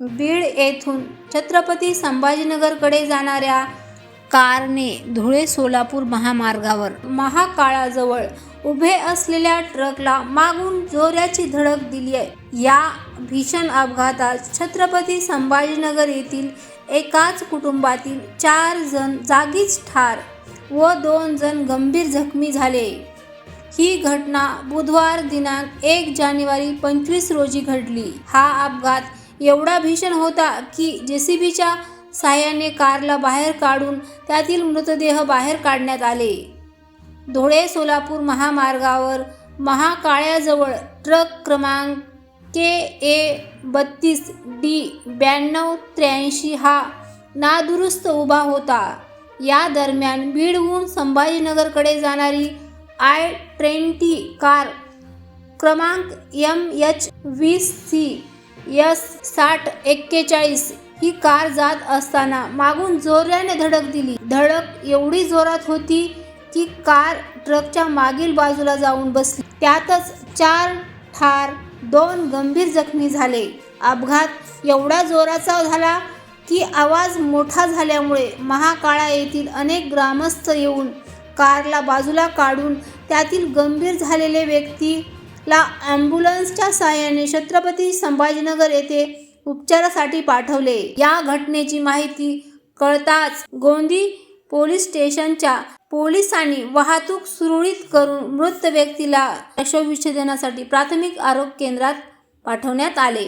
बीड येथून छत्रपती संभाजीनगरकडे जाणाऱ्या कारने धुळे सोलापूर महामार्गावर महाकाळाजवळ उभे असलेल्या ट्रकला मागून जोराची धडक दिली आहे. या भीषण अपघातात छत्रपती संभाजीनगर येथील एकाच कुटुंबातील चार जण जागीच ठार व दोन जण गंभीर जखमी झाले. ही घटना बुधवार दिनांक एक जानेवारी पंचवीस रोजी घडली. हा अपघात एवढा भीषण होता की जेसीबीच्या साहाय्याने कारला बाहेर काढून त्यातील मृतदेह बाहेर काढण्यात आले. धुळे सोलापूर महामार्गावर महाकाळ्याजवळ ट्रक क्रमांक के ए बत्तीस डी ब्याण्णव त्र्याऐंशी हा नादुरुस्त उभा होता. या दरम्यान बीडहून संभाजीनगरकडे जाणारी आय ट्वेंटी कार क्रमांक एम एच वीस सी यस साठ एक्केचाळीस ही कार जात असताना मागून जोराने धडक दिली. धडक एवढी जोरात होती की कार ट्रकच्या मागील बाजूला जाऊन बसली. त्यातच चार ठार दोन गंभीर जखमी झाले. अपघात एवढा जोराचा झाला की आवाज मोठा झाल्यामुळे महाकाळा येथील अनेक ग्रामस्थ येऊन कारला बाजूला काढून त्यातील गंभीर झालेले व्यक्ती ला ॲम्ब्युलन्सच्या सहाय्याने छत्रपती संभाजीनगर येथे उपचारासाठी पाठवले. या घटनेची माहिती कळताच गोंदी पोलीस स्टेशनच्या पोलिसांनी वाहतूक सुरळीत करून मृत व्यक्तीला शवविच्छेदनासाठी प्राथमिक आरोग्य केंद्रात पाठवण्यात आले.